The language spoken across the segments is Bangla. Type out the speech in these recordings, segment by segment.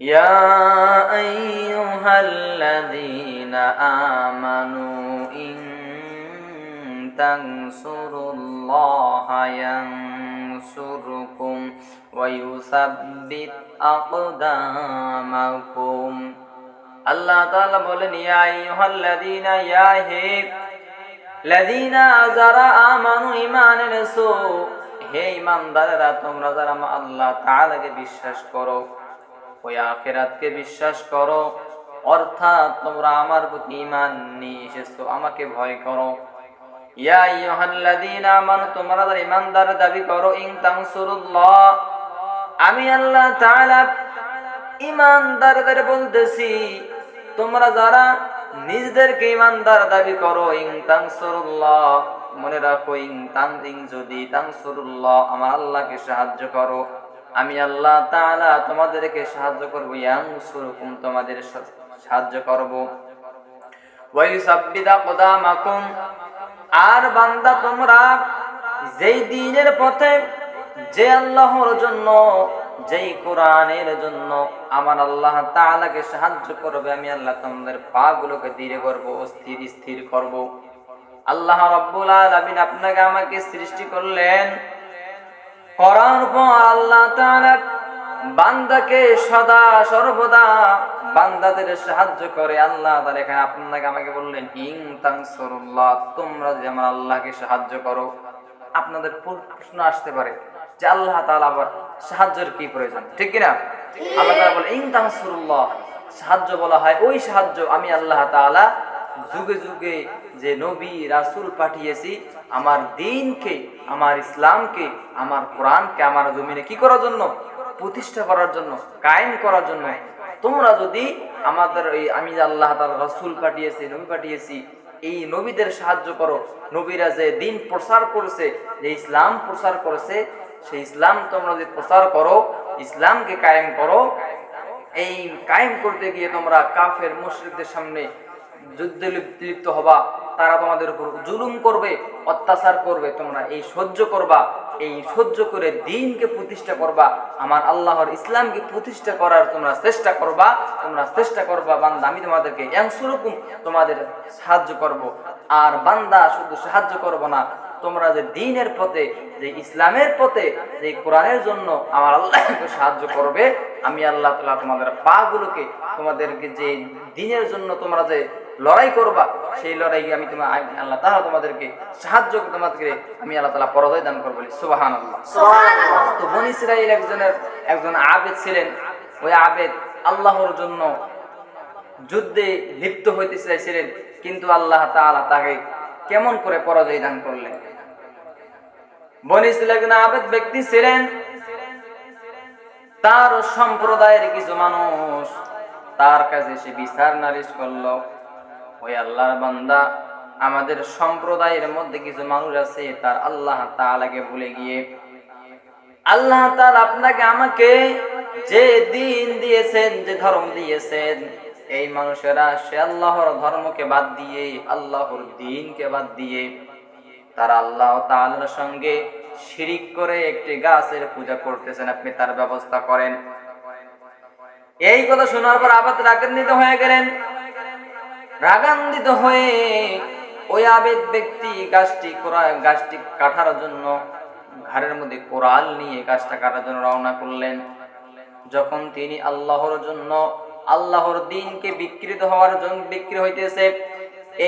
يا أيها الذين آمنوا إن تنصروا الله ينصركم ويثبت أقدامكم আল্লাহ তাআলা বলেন ইয়া আইয়ুহাল্লাযীনা ইয়া হে লাযীনা যারা আমানু ঈমান এনেছো হে ঈমানদারেরা তোমরা যারা আমা- আল্লাহ তাআলাকে বিশ্বাস করো ওই আখিরাতকে বিশ্বাস করো। অর্থাৎ তোমরা আমার প্রতি ইমান নিয়ে এসেছ, আমাকে ভয় করো। ইয়া তোমরা দাবি করো আমি আল্লাহ বলতেছি, তোমরা যারা নিজেদেরকে দাবি মনে রাখো যদি আমার আল্লাহকে সাহায্য করো। আমি আল্লাহ তাআলা তোমাদেরকে সাহায্য করব, ইয়ানসুরুকুম, তোমাদের সাহায্য করব। আর বান্দা তোমরা যেই দিনের পথে, যে আল্লাহর জন্য, যেই কোরআনের জন্য আমার আল্লাহ তাআলাকে সাহায্য করবে, আমি আল্লাহ তোমাদের পা গুলোকে ধীরে করব স্থির স্থির করব। আল্লাহ রব্বুল আলামিন আপনাকে আমাকে সৃষ্টি করলেন করার পর আল্লাহ বান্দাকে সদা সর্বদা বান্দাদের সাহায্য করে। আল্লাহ তাআলা এখানে আপনাকে আমাকে বললেন, ইং তানসুরুল্লাহ, তোমরা যদি আমার আল্লাহকে সাহায্য করো। আপনাদের প্রশ্ন আসতে পারে যে আল্লাহ তাআলা আবার সাহায্যের কি প্রয়োজন, ঠিক কিনা? আল্লাহ তাআলা বলে, ইং তানসুরুল্লাহ, সাহায্য বলা হয়, ওই সাহায্য আমি আল্লাহ তাআলা যুগে যুগে যে নবী, রাসূল পাঠিয়েছি, আমার দিনকে, আমার ইসলামকে, আমার কোরআনকে, আমার জমিনে কি করার জন্য? প্রতিষ্ঠা করার জন্য, কায়েম করার জন্য। তোমরা যদি আমাদের এই আমি আল্লাহ তাআলা রাসূল পাঠিয়েছি, নবী পাঠিয়েছি, এই নবীদের সাহায্য করো। নবীরা যে দিন প্রচার করেছে, যে ইসলাম প্রচার করেছে, সেই ইসলাম তোমরা যদি প্রচার করো, ইসলামকে কায়েম করো, এই কায়েম করতে গিয়ে তোমরা কাফের, মুশরিকদের সামনে যুদ্ধে লিপ- লিপ্ত হবা, তারা তোমাদের উপর জুলুম করবে, অত্যাচার করবে, তোমরা এই সহ্য করবা, এই সহ্য করে দিনকে প্রতিষ্ঠা করবা, আমার আল্লাহর ইসলামকে প্রতিষ্ঠা করার তোমরা চেষ্টা করবা, তোমরা চেষ্টা করবা, বান্দা, আমি তোমাদেরকে ইয়াংসুরুকুম তোমাদের সাহায্য করব, আর বান্দা শুধু সাহায্য করব না, তোমরা যে দিনের পথে, যে ইসলামের পথে, যে কোরআনের জন্য আমার আল্লাহকে সাহায্য করবে, আমি আল্লাহ তালা তোমাদের পা গুলোকে তোমাদেরকে যে দিনের জন্য তোমরা যে লড়াই করবা সেই লড়াই আমি তোমার আল্লাহ তাহলে তোমাদেরকে সাহায্য তোমাদেরকে আমি আল্লাহ তালা পরাজয় দান করব সুবাহান তো বন ইসরাইল একজনের একজন আবেদ ছিলেন। ওই আবেদ আল্লাহর জন্য যুদ্ধে লিপ্ত হইতে চাইছিলেন কিন্তু আল্লাহ তাআলা তাকে কেমন করে পরাজয় দান করলেন? বনি একজন আবেদ ব্যক্তি ছিলেন। তার সম্প্রদায়ের কিছু মানুষ তার কাছে সে বিচার নালিশ করল। ওই আল্লাহর বান্দা, আমাদের সম্প্রদায়ের মধ্যে কিছু মানুষ আছে, তার আল্লাহ তাআলাকে ভুলে গিয়ে। আল্লাহ তাআলা আপনাকে আমাকে যে দিন দিয়েছেন, যে ধর্ম দিয়েছেন, এই মানুষেরা, সে আল্লাহর ধর্মকে বাদ দিয়ে, আল্লাহর দিনকে বাদ দিয়ে, তারা আল্লাহ তাআলার সঙ্গে শিরিক করে একটি গাছের পূজা করতেছেন। আপনি তার ব্যবস্থা করেন। এই কথা শোনার পর আবার রাগান্বিত হয়ে গেলেন। রাগান্বিত হয়ে ওই আবেদ ব্যক্তি গাছটি গাছটি কাটার জন্য ঘাড়ের মধ্যে কোরাল নিয়ে গাছটা কাটার জন্য রওনা করলেন। যখন তিনি আল্লাহর জন্য আল্লাহর দিনকে বিকৃত হওয়ার জন্য বিক্রি হইতেছে,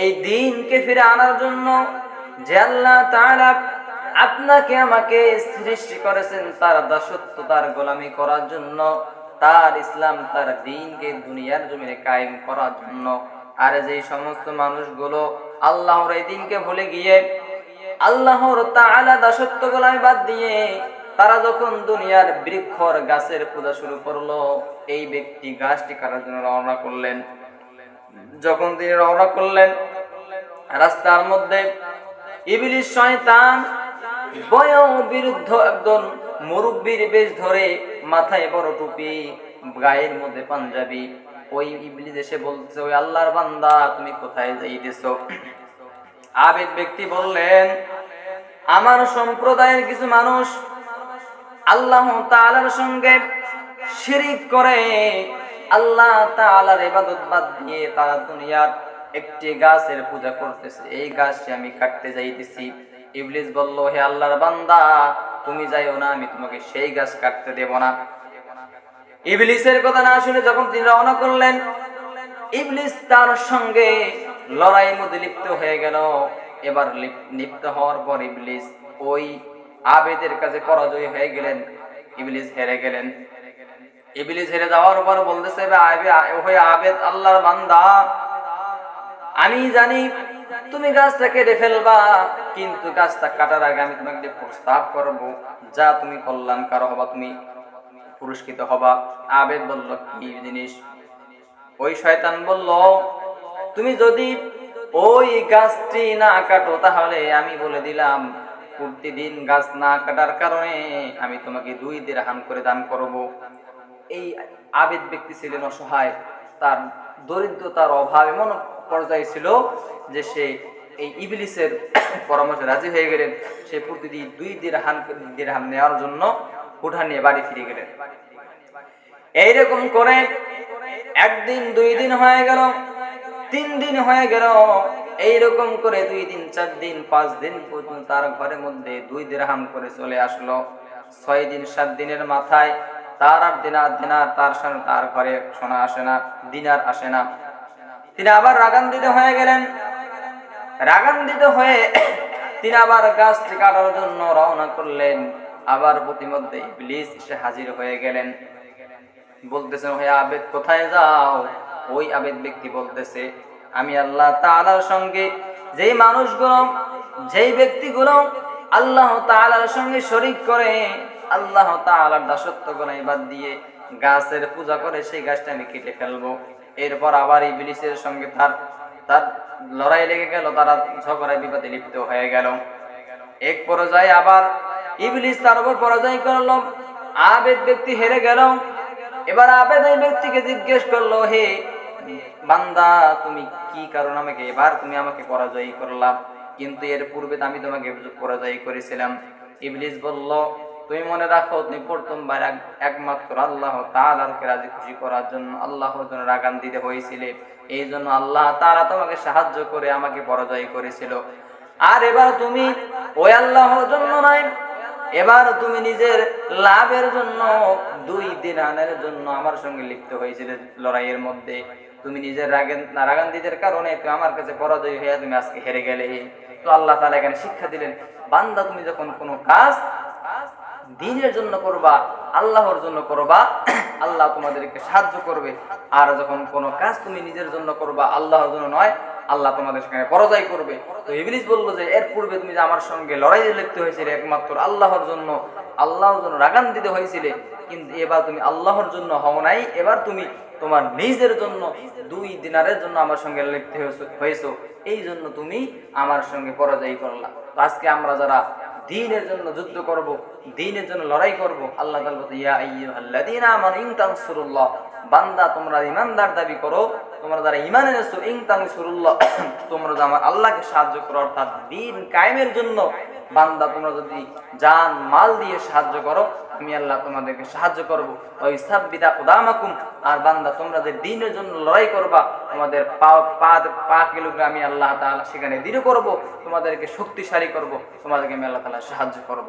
এই দিনকে ফিরে আনার জন্য যে আল্লাহ তাআলা আপনাকে আমাকে সৃষ্টি করেছেন, তার দাসত্ব, তার গোলামি করার জন্য, তার ইসলাম, তার দিনকে দুনিয়ার জমিনে কায়েম করার জন্য। আর যে সমস্ত মানুষগুলো আল্লাহর এই দিনকে ভুলে গিয়ে আল্লাহর তাআলা দাসত্ব গোলামি বাদ দিয়ে তারা যখন দুনিয়ার বৃক্ষর গাছের পূজা শুরু করল, এই ব্যক্তি গাছটি কাটার জন্য রওনা করলেন। যখন তিনি রওনা করলেন, রাস্তার মধ্যে ইবলিশ শয়তান বয় বিরুদ্ধ একজন মুরব্বীর বেশ ধরে মাথায় বড় টুপি, গায়ের মধ্যে পাঞ্জাবি ওই ইবলিস এসে বলছে ওই আল্লাহর বান্দা, তুমি কোথায় যাইতেছো? আবেদ ব্যক্তি বললেন, আমার সম্প্রদায়ের কিছু মানুষ আল্লাহ তাআলার সঙ্গে শিরিক করে। আল্লাহ তাআলার ইবাদত বাদ দিয়ে তারা দুনিয়ার একটি গাছের পূজা করতেছে। এই গাছটি আমি কাটতে যাইতেছি। ইবলিস বলল হে আল্লাহর বান্দা, তুমি যাইও না, আমি তোমাকে সেই গাছ কাটতে দেব না। ইবলিসের কথা না শুনে যখন তিনি রওনা করলেন, ইবলিস তার সঙ্গে লড়াই মধ্যে লিপ্ত হয়ে গেল। এবার লিপ্ত হওয়ার পর ইবলিস ওই আবেদের কাছে পরাজয় হয়ে গেলেন। ইবলিস হেরে গেলেন। ইবলিস হেরে যাওয়ার পর বলতেছে, "বে আবে- ওহে আবেদ, আল্লাহর বান্দা, আমি জানি তুমি গাছটা কেটে ফেলবা, কিন্তু গাছটা কাটার আগে আমি তোমাকে প্রস্তাব করব। যা তুমি কল্যাণকার হবা, তুমি পুরস্কৃত হবা। আবেদ বলল, কি জিনিস? ওই শয়তান বলল, তুমি যদি ওই গাছটি না কাটো, তাহলে আমি বলে দিলাম, প্রতিদিন গাছ না কাটার কারণে আমি তোমাকে দুই দিরহাম করে দান করব। এই আবেদ ব্যক্তি ছিলেন অসহায়। তার দরিদ্রতার অভাব এমন পর্যায়ে ছিল যে সে এই ইবলিসের পরামর্শে রাজি হয়ে গেলেন। সে প্রতিদিন দুই দিরহাম দিরহাম নেওয়ার জন্য উঠা নিয়ে বাড়ি ফিরে গেলেন। এইরকম করে একদিন, দুই দিন হয়ে গেল, তিন দিন হয়ে গেল, এইরকম করে দুই দিন, চার দিন, পাঁচ দিন পর্যন্ত তার ঘরের মধ্যে দুই দিরহাম করে চলে আসলো। ছয় দিন, সাত দিনের মাথায় তার আর দিনার দিনার তার সামনে তার ঘরে সোনা আসে না, দিনার আসে না। তিনি আবার রাগান্বিত হয়ে গেলেন। রাগান্বিত হয়ে তিনি আবার গাছটি কাটার জন্য রওনা করলেন। আবার প্রতিমধ্যে ইবলিস এসে হাজির হয়ে গেলেন। বলতেছেন, হে আবেদ, কোথায় যাও? ওই আবেদ ব্যক্তি বলতেছে, আমি আল্লাহ তাআলার সঙ্গে যেই মানুষগুলো, যেই ব্যক্তিগুলো আল্লাহ তাআলার সঙ্গে শরিক করে, আল্লাহ তাআলার দাসত্ব গুনাই বাদ দিয়ে গাছের পূজা করে, সেই গাছটা আমি কেটে ফেলব। এরপর আবার ইবলিসের সঙ্গে তার তার লড়াই লেগে গেল, তারা ঝগড়ায় বিপদে লিপ্ত হয়ে গেল। এক পর্যায়ে আবার ইবলিস তার উপর পরাজয় করল। আবেদ ব্যক্তি হেরে গেল। এবার আবেদ ওই ব্যক্তিকে জিজ্ঞেস করল, হে বান্দা, তুমি কি কারণ আমাকে এবার তুমি আমাকে পরাজয় করলাম কিন্তু এর পূর্বে আমি তোমাকে পরাজয় করেছিলাম। ইবলিস বলল, তুমি মনে রাখো, তুমি প্রথমবার একমাত্র আল্লাহ তাআলাকে রাজি খুশি করার জন্য আল্লাহর জন্য রাগান দিতে হয়েছিলে। এই জন্য আল্লাহ তাআলা তোমাকে সাহায্য করে আমাকে পরাজয় করেছিল। আর এবার তুমি ওই আল্লাহর জন্য নয় এবার তুমি নিজের লাভের জন্য, দুই দিন আনের জন্য আমার সঙ্গে লিপ্ত হয়েছিলে লড়াইয়ের মধ্যে। তুমি নিজের রাগেন কারণে তুমি আমার কাছে পরাজয় হয়ে তুমি আজকে হেরে গেলে। তো আল্লাহ তাআলা এখানে শিক্ষা দিলেন, বান্দা তুমি যখন কোনো কাজ দিনের জন্য করবা, আল্লাহর জন্য করবা, আল্লাহ তোমাদেরকে সাহায্য করবে। আর যখন কোনো কাজ তুমি নিজের জন্য করবা, আল্লাহর জন্য নয় আল্লাহ তোমাদের সঙ্গে পরাজয় করবে। তো ইবলিস বলল যে, এর পূর্বে তুমি যে আমার সঙ্গে লড়াই লিপ্ত হয়েছিল একমাত্র আল্লাহর জন্য আল্লাহর জন্য রাগান দিতে হয়েছিলে, কিন্তু এবার তুমি আল্লাহর জন্য হও নাই, এবার তুমি তোমার নিজের জন্য দুই দিনারের জন্য আমার সঙ্গে লিপ্ত হয়েছো- হয়েছো। এই জন্য তুমি আমার সঙ্গে পরাজয় করলা। আজকে আমরা যারা দিনের জন্য যুদ্ধ করব, দিনের জন্য লড়াই করব। আল্লাহ তাআলা বলতে ইয়া আইয়ুহাল্লাযীনা আমানু ইন তানসুরুল্লাহ। বান্দা, তোমরা ইমানদার দাবি করো, তোমরা যারা ইমান এনেছো, ইন তানসুরুল্লাহ, তোমরা আমার আল্লাহকে সাহায্য করো, অর্থাৎ দিন কায়েমের জন্য বান্দা, তোমরা যদি জান, মাল দিয়ে সাহায্য করো, আমি আল্লাহ তোমাদেরকে সাহায্য করব। ওই সাব্বিদা উদামাকুম আর বান্দা, তোমরা যে দিনের জন্য লড়াই করবা, তোমাদের পা পা পা কিলোগ্রাম আমি আল্লাহ তাআলা সেখানে দৃঢ় করব, তোমাদেরকে শক্তিশালী করব, তোমাদেরকে আমি আল্লাহ তাআলা সাহায্য করব।